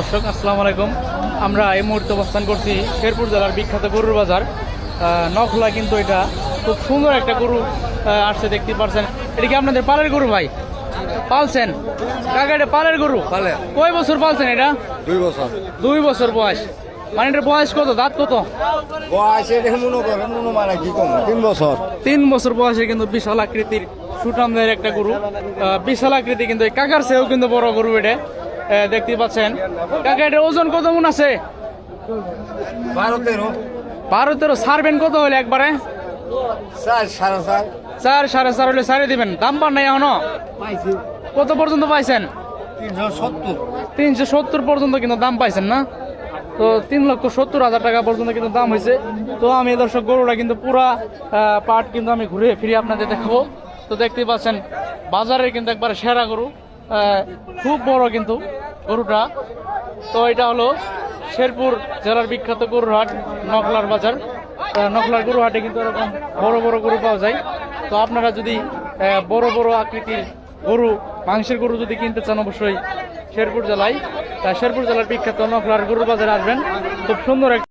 দর্শক আসসালামু আলাইকুম। আমরা এই মুহূর্তে অবস্থান করছি শেরপুর জেলার বিখ্যাত গরুর বাজার। নখলা কিন্তু এটা খুব সুন্দর একটা গরু আসছে দেখতে পারছেন। এটা কি আপনাদের পালের গরু ভাই? পালছেন? কাকা এটা পালের গরু। কয় বছর পালছেন এটা? দুই বছর। দুই বছর বয়স। মানে এটার বয়স কত? দাঁত কত? তিন বছর। তিন বছর বয়সে কিন্তু বিশাল আকৃতির সুটামদের একটা গরু। বিশাল আকৃতি কিন্তু কাকার সেও কিন্তু বড় গরু এটা। দেখতে পাচ্ছেন। কাকা এটার ওজন কত মন আছে? বারো তেরো। বারো তেরো ছাড়বেন কত হলে একবারে? চার সাড়ে চার। চার সাড়ে চার হলে সাড়ে দিবেন। দাম পান নাই এখনও? কত পর্যন্ত পাইছেন? তিনশো সত্তর। পর্যন্ত কিন্তু দাম পাইছেন না? তো তিন লক্ষ সত্তর হাজার টাকা পর্যন্ত কিন্তু দাম হয়েছে। তো আমি দর্শক গরুটা কিন্তু পুরা পাট কিন্তু আমি ঘুরে ফিরে আপনাদের দেখাবো। তো দেখতেই পাচ্ছেন বাজারের কিন্তু একবার সেরা গরু। খুব বড় কিন্তু গরুটা। তো এটা হলো শেরপুর জেলার বিখ্যাত গরুর হাট নকলার বাজার। নকলার গরু হাটে কিন্তু এরকম বড় বড় গরু পাওয়া যায়। তো আপনারা যদি বড় বড় আকৃতির গরু, মাংসের গরু যদি কিনতে চান অবশ্যই শেরপুর জেলায়। শেরপুর জেলার বিখ্যাত নকলার গরুর বাজারে আসবেন। খুব সুন্দর